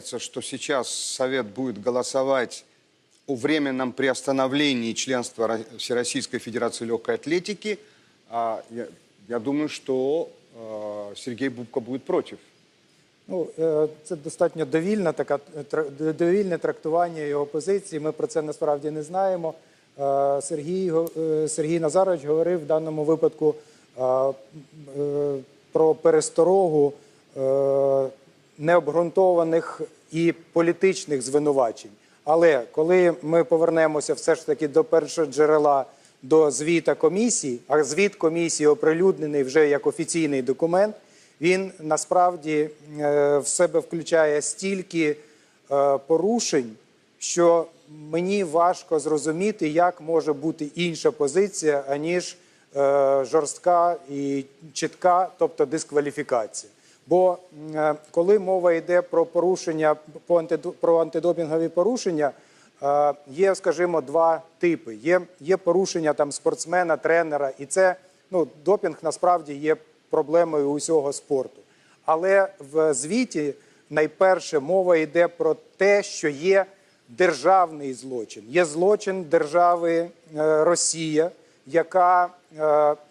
Что сейчас Совет будет голосовать о временном приостановлении членства Всероссийской Федерации легкой атлетики. Я, я думаю, что э, Сергей Бубка будет против. Ну, е, це достатньо довільна така довільне трактування його позиції. Ми про це насправді не знаємо. Е, Сергій, е, Сергій Назарович говорив в даному випадку е, про пересторогу необґрунтованих і політичних звинувачень. Але коли ми повернемося все ж таки до першого джерела до звіта комісії, а звіт комісії оприлюднений вже як офіційний документ, він насправді е, в себе включає стільки е, порушень, що мені важко зрозуміти, як може бути інша позиція, аніж е, жорстка і чітка, тобто дискваліфікація. Бо е, коли мова йде про порушення про антидопінгові порушення, е, є, скажімо, два типи. Є, є порушення там спортсмена, тренера, і це ну, допінг насправді є проблемою усього спорту. Але в звіті найперше мова йде про те, що є державний злочин. Є злочин держави е, Росія, яка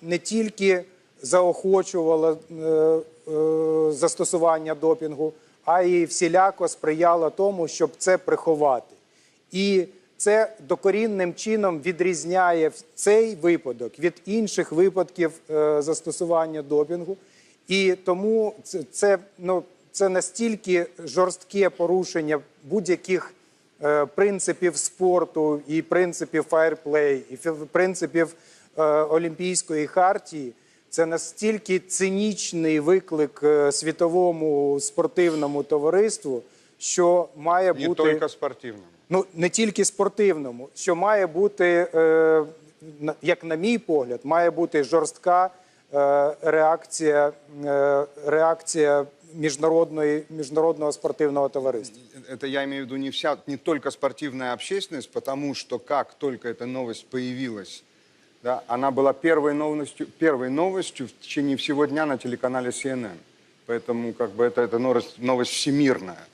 не тільки заохочувала е, е, застосування допінгу, а й всіляко сприяла тому, щоб це приховати. І це докорінним чином відрізняє цей випадок від інших випадків е, застосування допінгу. І тому це, ну, це настільки жорстке порушення будь-яких е, принципів спорту і принципів фаєрплей, і принципів е, Олімпійської хартії. Це настільки цинічний виклик е, світовому спортивному товариству, що має Не бути только спортивному. ну не тільки спортивному, що має бути, е, на- як на мій погляд, має бути жорстка е, реакція, реакція міжнародної міжнародного спортивного товариства. Это я имею в виду не вся, не только спортивная общественность, потому что как только эта новость появилась, да, она была первой новостью, первой новостью в течение всего дня на телеканале CNN. Поэтому как бы это, это новость, новость всемирная.